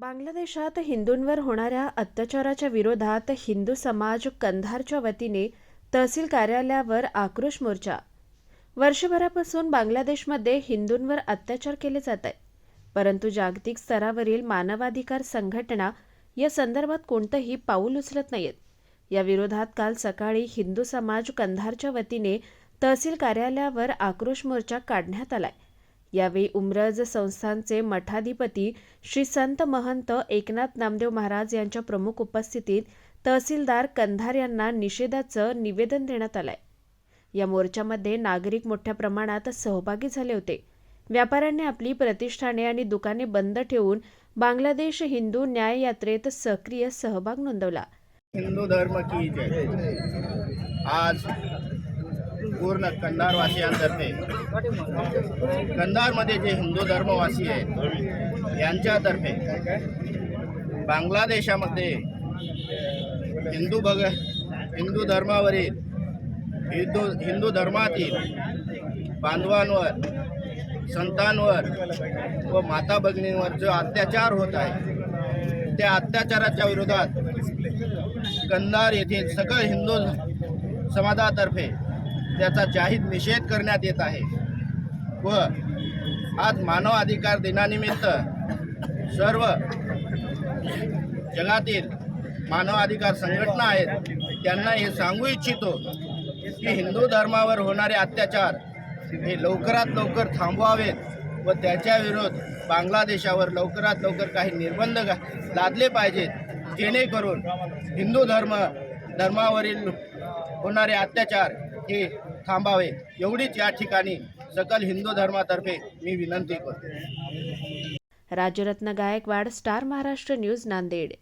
बांगलादेशात हिंदूंवर होणाऱ्या अत्याचाराच्या विरोधात हिंदू समाज कंधारच्या वतीने तहसील कार्यालयावर आक्रोश मोर्चा. वर्षभरापासून बांगलादेशमध्ये हिंदूंवर अत्याचार केले जात आहेत. परंतु जागतिक स्तरावरील मानवाधिकार संघटना या संदर्भात कोणतंही पाऊल उचलत नाहीत या विरोधात काल सकाळी हिंदू समाज कंधारच्या वतीने तहसील कार्यालयावर आक्रोश मोर्चा काढण्यात आलाय. यावेळी उमरज संस्थानचे मठाधिपती श्री संत महंत एकनाथ नामदेव महाराज यांच्या प्रमुख उपस्थितीत तहसीलदार कंधार यांना निषेधाचं निवेदन देण्यात आलंय. या मोर्चामध्ये नागरिक मोठ्या प्रमाणात सहभागी झाले होते. व्यापाऱ्यांनी आपली प्रतिष्ठाने आणि दुकाने बंद ठेवून बांगलादेश हिंदू न्याय यात्रेत सक्रिय सहभाग नोंदवला. हिंदू धर्म की जय. आज पूर्ण कंधारवासियांतर्फे कंधारमध्ये जे हिंदू धर्मवासी आहेत यांच्यातर्फे बांगलादेशामध्ये हिंदू भग हिंदू धर्मावरील हिंदू हिंदू धर्मातील बांधवांवर संतांवर व माता भगिनींवर जो अत्याचार होत आहे त्या अत्याचाराच्या विरोधात कंधार येथील सकल हिंदू समाजातर्फे त्याचा जाहीर निषेध करण्यात येत आहे. व आज मानव अधिकार दिनानिमित्त सर्व जगातील मानव अधिकार संघटना आहेत त्यांना हे सांगू इच्छितो की हिंदू धर्मावर होणारे अत्याचार हे लवकरात लवकर थांबवावेत व त्याच्या विरोध बांगलादेशावर लवकरात लवकर काही निर्बंध लादले पाहिजेत. जेणेकरून हिंदू धर्म धर्मावरील होणारे अत्याचार हे थांबावे. एवढीच या ठिकाणी सकल हिंदू धर्मातर्फे मी विनंती करतो. Rajratna Gaikwad star Maharashtra news Nanded.